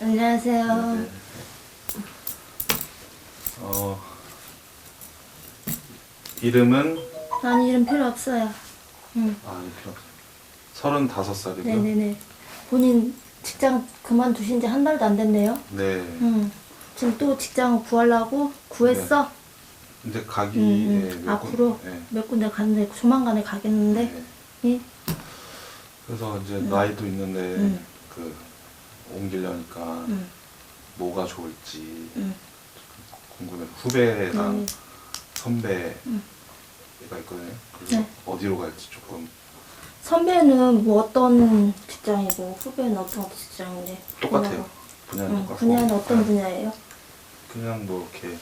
안녕하세요. 네. 어, 이름은 난 이름 필요 없어요. 응. 아 필요 없어. 서른다섯 살이고요. 네네네. 본인 직장 그만두신 지 한 달도 안 됐네요. 네. 응. 지금 또 직장을 구하려고 구했어? 근데 가기 응. 몇 앞으로 군- 네. 몇 군데 갔는데 조만간에 가겠는데. 네. 예? 그래서 이제 나이도 있는데 응. 그 옮기려니까 응. 뭐가 좋을지 응. 궁금해. 후배랑 네. 선배가 응. 있거든요. 그래서 네. 어디로 갈지 조금 선배는 뭐 어떤 직장이고 후배는 어떤 직장인데? 똑같아요. 분야는 응. 똑같고. 분야는 어떤 네. 분야예요? 그냥 뭐 이렇게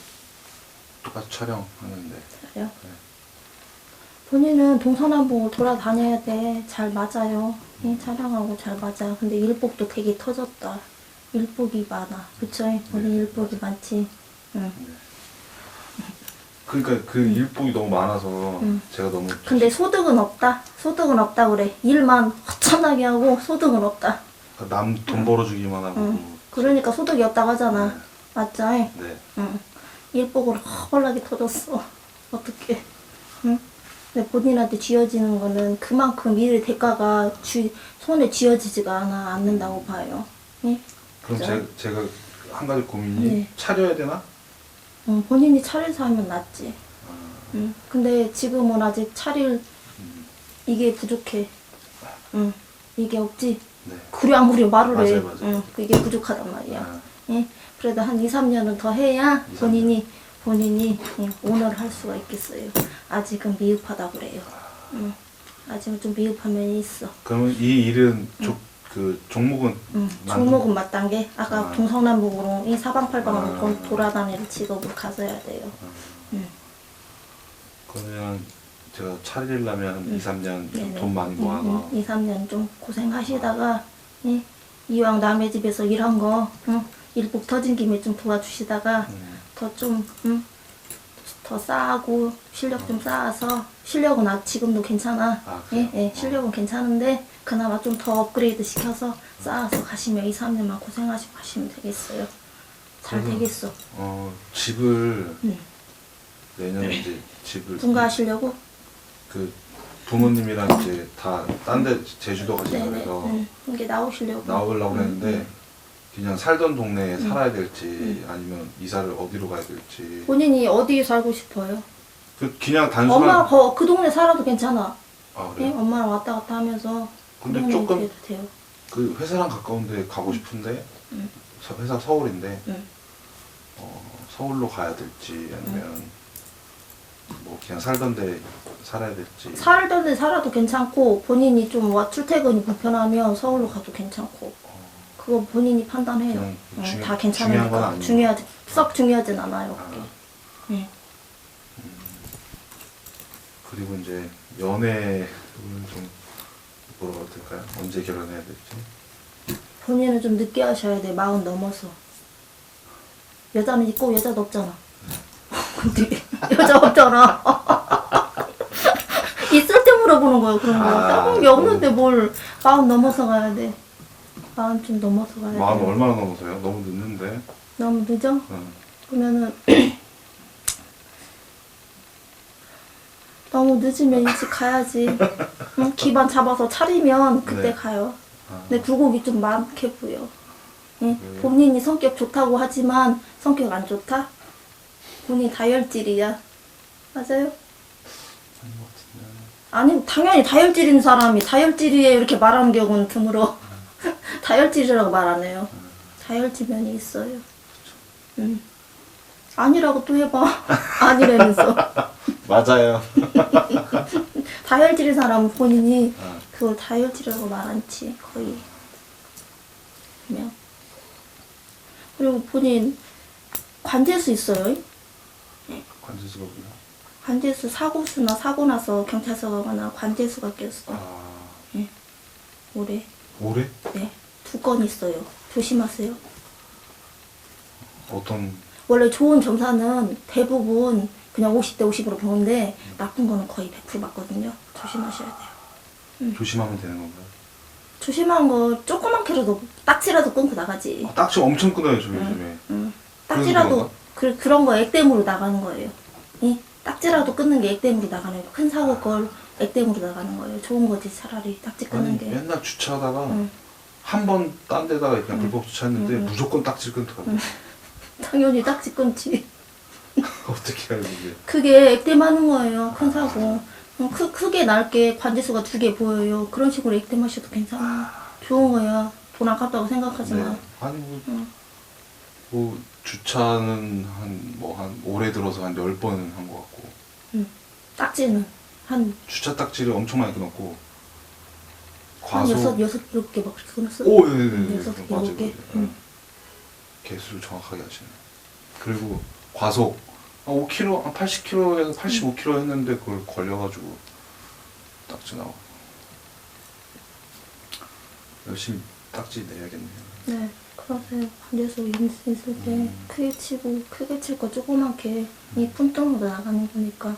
똑같이 촬영하는데 그래요? 네. 본인은 동서남북을 돌아다녀야 돼. 잘 맞아요. 예, 촬영하고 잘 맞아. 근데 일복도 되게 터졌다. 일복이 많아. 그쵸? 본인 네. 일복이 많지. 응. 그러니까 그 일복이 너무 많아서 응. 제가 너무 근데 소득은 없다. 소득은 없다 그래. 일만 허천하게 하고 소득은 없다. 남 돈 벌어주기만 하고 응. 그러니까 소득이 없다고 하잖아. 네. 맞죠? 네. 응. 일복을 허벌나게 터졌어. 어떻게? 근데 본인한테 쥐어지는 거는 그만큼 일의 대가가 쥐, 손에 쥐어지지가 않아 않는다고 봐요. 예? 그럼 그죠? 제, 제가 한 가지 고민이 네. 차려야 되나? 응, 본인이 차려서 하면 낫지. 아, 응. 근데 지금은 아직 차릴 음, 이게 부족해. 응. 이게 없지. 네. 구려 안 구려 말을 해. 맞아요, 맞아요. 응. 그게 부족하단 말이야. 아, 예? 그래도 한 2, 3년은 더 해야 이, 본인이 본인이 예, 오너를 할 수가 있겠어요. 아직은 미흡하다 그래요. 응. 아직은 좀 미흡한 면이 있어. 그러면 이 일은 조, 그 종목은 응. 만든- 종목은 맞단 게 아까 아. 동서남북으로 이 사방팔방으로 아. 돈- 돌아다니는 직업을 가져야 돼요. 응. 그러면 제가 차리려면 한 2, 3년 좀 네네. 돈 많이 모아서 2, 3년 좀 고생하시다가 예? 이왕 남의 집에서 일한 거 응? 일복 터진 김에 좀 도와주시다가 음, 더좀 응? 더 쌓고 실력 좀 쌓아서 실력은 아 지금도 괜찮아. 아, 예? 예, 실력은 괜찮은데 그나마 좀 더 업그레이드 시켜서 쌓아서 가시면 2, 3년만 고생하시고 가시면 되겠어요. 잘 되겠어. 어, 집을 응. 내년에 이제 집을 분가하시려고? 그 부모님이랑 이제 다 딴 데 제주도 가시나 네네. 그래서 응. 이게 나오시려고. 나오려고 응, 했는데 응. 그냥 살던 동네에 음. 살아야 될지 아니면 이사를 어디로 가야 될지 본인이 어디에 살고 싶어요? 그 그냥 단순한 엄마 거, 그 동네 살아도 괜찮아. 아 예? 그래 요? 엄마랑 왔다 갔다 하면서 그 근데 동네 조금 돼요. 그 회사랑 가까운데 가고 싶은데 음. 서- 회사 서울인데 응. 어, 서울로 가야 될지 아니면 뭐 그냥 살던 데 살아야 될지 살던 데 살아도 괜찮고 본인이 좀 와 출퇴근이 불편하면 서울로 가도 괜찮고 어, 그거 본인이 판단해요. 그냥 어, 중요- 다 중요한 건 괜찮으니까 아니에요. 중요하지 썩 중요하진 않아요. 아, 그게. 예. 그리고 이제 연애를 좀 물어봐도 될까요? 언제 결혼해야 될지 본인은 좀 늦게 하셔야 돼. 마흔 넘어서. 여자는 있고 여자도 없잖아. 근데 여자 없잖아. 있을 때 물어보는 거예요. 그런 거. 아, 따본 게 없는데 뭘 마흔 넘어서 가야 돼. 마흔 좀 넘어서 가야 마음 돼. 얼마나 넘어서요? 너무 늦는데 너무 늦어? 응. 그러면은 너무 늦으면 일찍 가야지. 응? 기반 잡아서 차리면 그때 네. 가요. 아, 근데 굴곡이 좀 많게 보여. 응? 네. 본인이 성격 좋다고 하지만 성격 안 좋다? 본인 다혈질이야. 맞아요? 아니 당연히 다혈질인 사람이 다혈질이에요 이렇게 말하는 경우는 드물어. 다혈질이라고 말 안 해요. 다혈질 면이 있어요. 응. 아니라고 또 해봐. 아니라면서. 맞아요 다혈질인 사람은 본인이 아, 그걸 다혈질이라고 말 않지 거의. 그냥. 그리고 본인 관제수 있어요. 관제수가 뭐야? 관제수 사고수나 사고 나서 경찰서 가거나 관제수가 꼈어. 아 올해. 올해? 네. 두 건 있어요. 조심하세요. 어떤 원래 좋은 점사는 대부분 그냥 50대 50으로 보는데 나쁜 거는 거의 100% 맞거든요. 조심하셔야 돼요. 조심하면 되는 건가요? 조심한 거 조그맣게라도 딱지라도 끊고 나가지. 아, 딱지 엄청 끊어요 저 요즘에. 응. 딱지라도? 그, 그런 거 액땜으로 나가는 거예요. 이 딱지라도 끊는 게 액땜으로 나가는 거예요. 큰 사고 걸 액땜으로 나가는 거예요. 좋은 거지 차라리 딱지 끊는 아니 게. 맨날 주차하다가 응. 한 번 딴 데다가 그냥 불법 주차했는데 응, 응. 무조건 딱지 끊더라고. 당연히 딱지 끊지. 어떻게 해야 이게? 그게 액땜하는 거예요. 큰 사고. 어, 크, 크게 날게 관제수가 두 개 보여요. 그런 식으로 액땜하셔도 괜찮아요. 좋은 거야. 돈 아깝다고 생각하지 마. 네. 아니 뭐, 응. 뭐 주차는 한 뭐 한 올해 들어서 한 열 번은 한 것 같고 응. 딱지는 한, 주차 딱지를 엄청 많이 끊었고 한 과속 여섯, 여섯, 일곱 개막 그렇게 끊었어. 오 네네네 여섯 개, 맞아요 일곱 개. 맞아요. 응. 개수를 정확하게 하시네 그리고 과속 한 5km 한 80km에서 85km 했는데 그걸 걸려가지고 딱지 나와 열심히 딱지 내야겠네요 네, 그러세요. 관제수 있을 때 음. 크게 치고 크게 칠 거 조그맣게 이 푼돈으로 나가는 거니까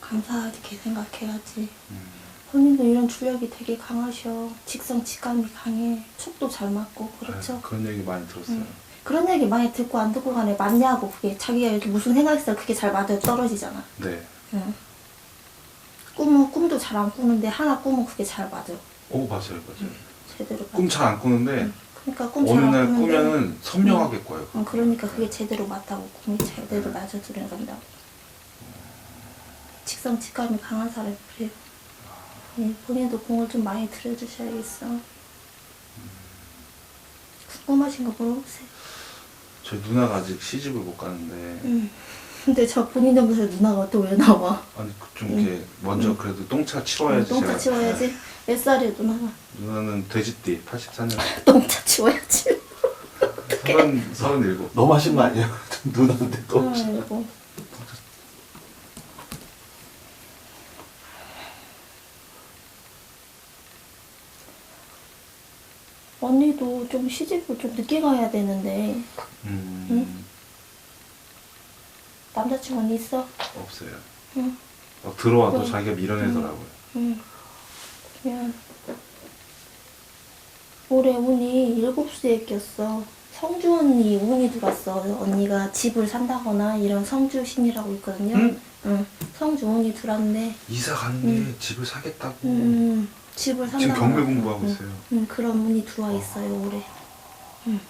감사하게 생각해야지. 음. 본인도 이런 주력이 되게 강하셔. 직성 직감이 강해. 촉도 잘 맞고 그렇죠. 아, 그런 얘기 많이 들었어요 음. 그런 얘기 많이 듣고 안 듣고 간에 맞냐고 그게 자기가 이렇게 무슨 생각했어 그게 잘 맞아요 떨어지잖아. 네 응. 꿈은 꿈도 잘 안 꾸는데 하나 꾸면 그게 잘 맞아. 오 맞아요 맞아요 제대로 맞아. 꿈잘 안 꾸는데 그러니까 꿈 어느 날 꾸는데 꾸면은 선명하게 꿔요 어, 그러니까 그게 제대로 맞다고 꿈이 제대로 맞아 들어간다고 직성 직감이 강한 사람이 그래요 예, 본인도 공을 좀 많이 들여주셔야겠어. 궁금하신 거 물어보세요. 저희 누나가 아직 시집을 못 가는데. 음. 근데 저 본인 점수에 누나가 또 왜 나와? 아니 그좀 이렇게 먼저 그래도 똥차 치워야지 똥차 제가. 치워야지. 몇 살이야 누나가? 누나는 돼지띠 84년. 똥차 치워야지. 서른 서른일곱 너무 하신 거 아니에요? 누나한테 또. 아이고 언니도 좀 시집을 좀 늦게 가야 되는데 음, 응? 남자친구 언니 있어? 없어요 응. 막 들어와도 응. 자기가 밀어내더라고요 응. 그냥 올해 운이 일곱 수에 꼈어. 성주 언니 운이 들어왔어. 언니가 집을 산다거나 이런 성주 신이라고 있거든요. 응? 응. 성주 운이 들어왔는데 이사 가는 게 집을 사겠다고 음, 집을 산다거나 지금 경매 공부하고 응, 있어요 응, 그런 운이 들어와 있어요 올해. 응.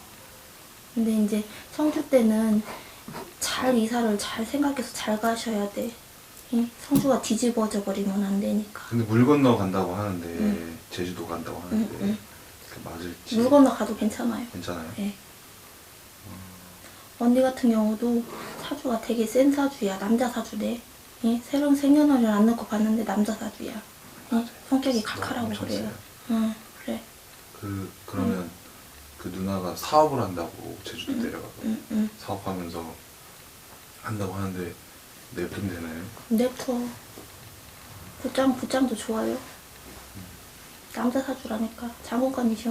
근데 이제 성주 때는 잘 이사를 잘 생각해서 잘 가셔야 돼. 응? 성주가 뒤집어져 버리면 안 되니까. 근데 물 건너 간다고 하는데 응. 제주도 간다고 응, 하는데 응. 그 맞을지 물 건너 가도 괜찮아요. 괜찮아요 네. 언니 같은 경우도 사주가 되게 센 사주야. 남자 사주네. 예? 새로운 생년월일 안 넣고 봤는데 남자 사주야. 예? 성격이 칼칼하고 엄청 그래요. 응, 그래. 그 그러면 그 누나가 사업을 한다고 제주도 내려가고 응, 응. 사업하면서 한다고 하는데 내분 되나요? 냅둬. 부장, 부장도 좋아요. 남자 사주라니까. 장군감이셔.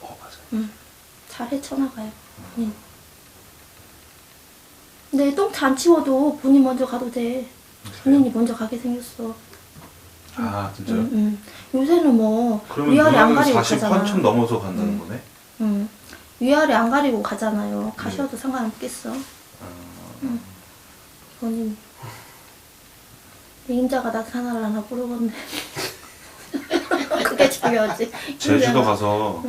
어 맞아요 응. 잘 헤쳐나가요. 응. 똥차 안 치워도 본인 먼저 가도 돼. 본인이 먼저 가게 생겼어. 아 진짜요? 응, 응. 요새는 뭐 위아래 안 가리고 40 가잖아. 한참 넘어서 간다는 응. 거네? 응. 위아래 안 가리고 가잖아요. 가셔도 상관없겠어. 아, 본인. 임자가 나타나려나 모르겠네. 그게 중요하지. 제주도. 가서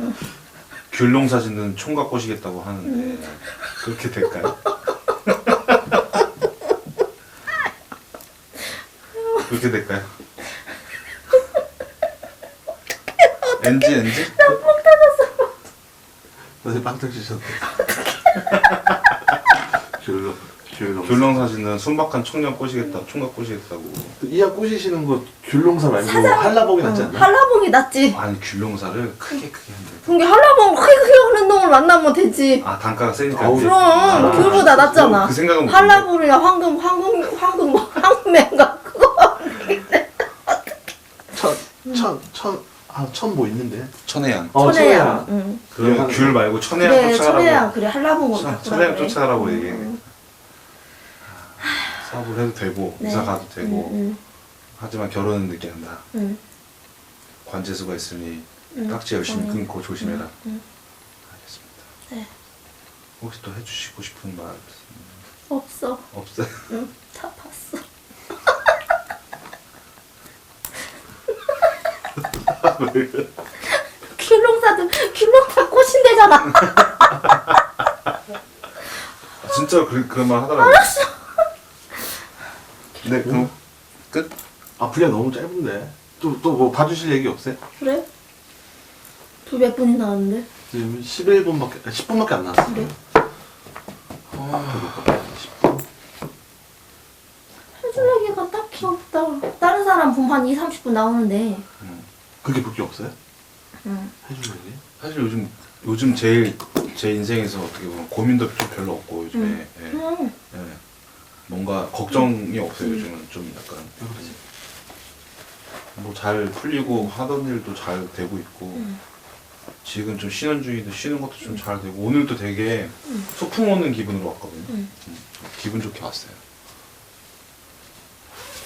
귤농사 짓는 총각 꼬시겠다고 하는데 그렇게 될까요? 그렇게 될까요? NG NG? 선생님 빵 터지셨네. 귤로, 귤로. 귤농사 짓는 순박한 청년 꼬시겠다 총각 꼬시겠다고 이하 꼬시시는 거 귤농사 말고 한라봉이 낫지 응, 않나? 한라봉이 낫지. 아니 귤농사를 크게 크게 한대 그게 한라봉 크게 크게 하는 놈을 만나면 되지. 아 단가가 세니까 아우, 그럼 아, 귤보다 낫잖아. 그 생각은 못 한라봉이야 황금 황금 황금 뭐 황금맨가 그거. 천, 천, 천, 아, 천 뭐 있는데? 천혜향 어, 천혜야. 응. 그러면 귤 말고 천혜향 그래 쫓아가라고 천혜야 그래 한라봉으로 천- 바꾸라 그래. 쫓아가라고 응, 얘기해. 응. 사업을 해도 되고 네. 이사 가도 되고 응, 하지만 결혼은 늦게 한다 응, 관제수가 있으니 응, 깍지 열심히 그거는. 끊고 조심해라. 응, 응. 알겠습니다. 네. 혹시 또 해주시고 싶은 말 없어. 없어요? 응, 다 봤어. 귤농사도 귤농사 꽃인데잖아. 진짜 그, 그런 말 하더라고요. 알았어. 네, 그럼 끝? 아 분량 너무 짧은데. 또 또 뭐 봐주실 얘기 없어요? 그래? 또 몇 분이 나왔는데? 지금 11분밖에 10분밖에 안 나왔어요. 그래? 아, 10분. 해줄 얘기가 딱히 없다. 다른 사람 한 2, 30분 나오는데. 그게 볼 게 없어요? 응. 해줄 얘기? 사실 요즘 요즘 제일 제 인생에서 어떻게 보면 고민도 좀 별로 없고 요즘에 응. 예, 응. 예. 뭔가 걱정이 없어요 요즘은 좀 약간 왜 그러지? 뭐잘 풀리고 하던 일도 잘 되고 있고 응. 지금 좀 쉬는 중인데 쉬는 것도 좀 잘 되고 오늘도 되게 소풍 오는 기분으로 왔거든요. 응. 음, 기분 좋게 왔어요.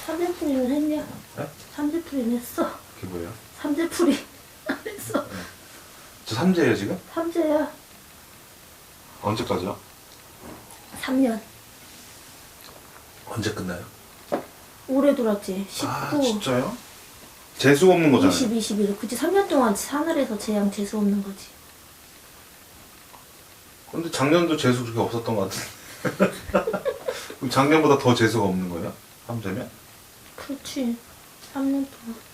삼재풀이는 했냐? 네? 삼재풀이는 했어. 삼재풀이 안 했어. 저 삼재예요 지금? 삼재야. 언제까지요? 3년. 언제 끝나요? 오래 돌았지. 19, 아 진짜요? 재수 없는 거잖아요. 20, 21. 그치 3년 동안 하늘에서 재앙 재수 없는 거지. 근데 작년도 재수 그렇게 없었던 것 같은데. 그럼 작년보다 더 재수가 없는 거예요? 삼재면? 그렇지. 3년 동안.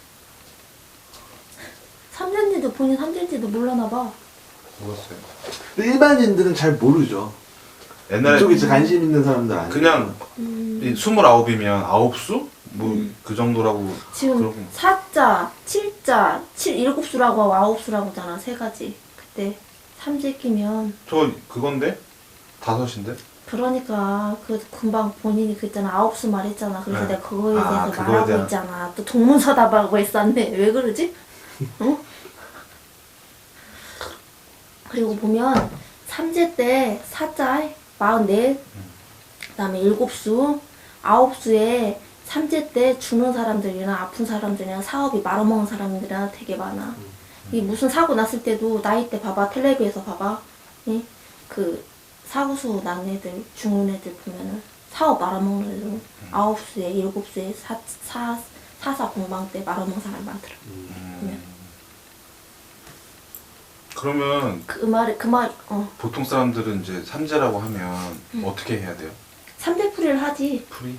3년인지도 본인 3년인지도 몰라나 봐. 몰랐어요. 근데 일반인들은 잘 모르죠. 옛날에 이쪽에 진짜 관심 있는 사람들 아니에요. 그냥 음. 이 29이면 9수? 뭐 그 정도라고 지금 그러고 4자, 7자, 7, 7수라고 하고 9수라고 하잖아. 세 가지. 그때 삼재 끼면 저 그건데? 다섯인데? 그러니까 그 금방 본인이 그랬잖아 아홉 수 말했잖아 그래서 네. 내가 그거에 아, 대해서 그거에 말하고 대한- 있잖아 또 동문서답하고 했었네 왜 그러지? 어? 그리고 보면 삼재 때 사자 마흔넷 그다음에 일곱 수 아홉 수에 삼재 때 죽는 사람들이나 아픈 사람들이나 사업이 말아먹은 사람들이나 되게 많아. 이 무슨 사고 났을 때도 나이 때 봐봐 텔레비에서 봐봐. 이? 그 사고 수 난 애들 죽는 애들 보면은 사업 말아먹는 애들. 아홉 수에 일곱 수에 사, 사, 사사 공방 때 말아먹은 사람 많더라 음. 그러면 그 말에 그 말 어 보통 사람들은 이제 삼재라고 하면 어떻게 해야 돼요? 삼대풀이를 하지 풀이?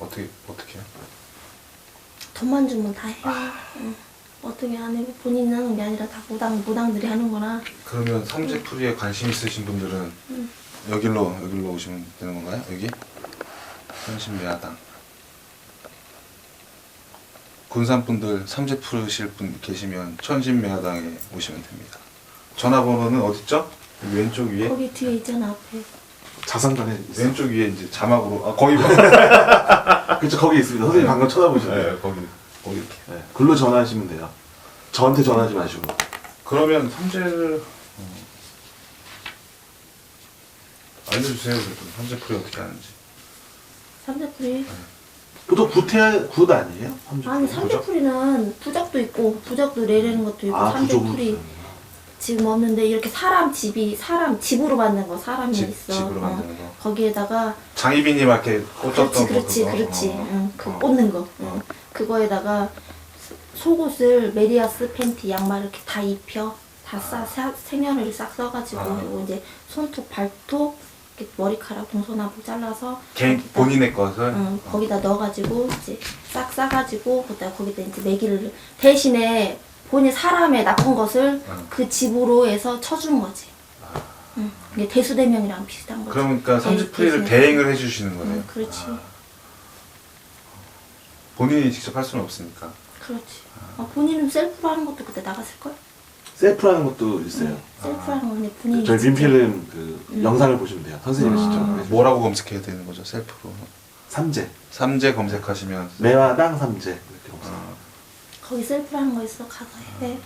어떻게 어떻게 해요? 돈만 주면 다 해. 응. 어떻게 안 해? 본인이 하는 게 아니라 다 무당 무당들이 하는 거나 그러면 삼재 풀이에 관심 있으신 분들은 여기로 여기로 오시면 되는 건가요? 여기 현신매화당 군산 분들 삼재 풀으실 분 계시면 천신매화당에 오시면 됩니다. 전화번호는 어딨죠? 왼쪽 위에 거기 뒤에 있잖아 앞에. 자산관에 있어요. 왼쪽 위에 이제 자막으로 아 거기 봐. 그쵸 거기 있습니다. 선생님 방금 쳐다보셨네요. 네 거기 거기 이렇게. 네. 글로 전화하시면 돼요. 저한테 전화하지 마시고. 그러면 삼재를 어, 알려주세요. 그래도 삼재 풀이 어떻게 하는지. 삼대풀이. 보통 구태 굿 아니에요? 삼주. 아니 삼대풀이는 부적도 있고 부적도 내리는 것도 있고 아 삼대풀이 지금 없는데 이렇게 사람 집이 사람 집으로 만든 거 사람이 집- 있어. 집으로 어. 만드는 거. 거기에다가 장희빈님 이렇게 꽂혔던 그렇지 거 그렇지 그거? 그렇지 어. 응, 그 어. 꽂는 거 응. 그거에다가 속옷을 메리아스 팬티 양말 이렇게 다 입혀 다싸 생연을 싹 써가지고 아. 그리고 이제 손톱 발톱 이렇게 머리카락 동서나무 잘라서 개인 거기다- 본인의 것을 응, 거기다 넣어가지고 이제 싹 싸가지고 그다 거기다 이제 매기를 대신에 본인 사람의 나쁜 것을 응. 그 집으로 해서 쳐주는 거지. 응. 이게 대수대명이랑 비슷한 거지. 그러니까 삼지풀이를 대행을 해주시는 거네요. 응, 그렇지. 본인이 직접 할 수는 없으니까. 그렇지. 아, 본인은 셀프로 하는 것도 그때 나갔을 걸? 셀프라는 것도 있어요. 응, 셀프로 하는 거는 본인이 저희 직접- 민필름 그 음. 영상을 보시면 돼요. 선생님이 아. 직접 어, 해주신 뭐라고 검색해야 되는 거죠? 셀프로. 삼재, 삼재 검색하시면 매화당 삼재 이렇게 검색. 어, 거기 셀프로 하는 거 있어 가서 해.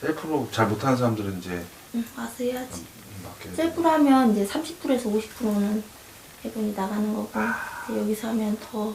셀프로 잘 못하는 사람들은 이제 응, 와서 해야지. 맡겨야 돼요. 셀프로 하면 이제 30%에서 50%는 해본이 나가는 거고 아. 이제 여기서 하면 더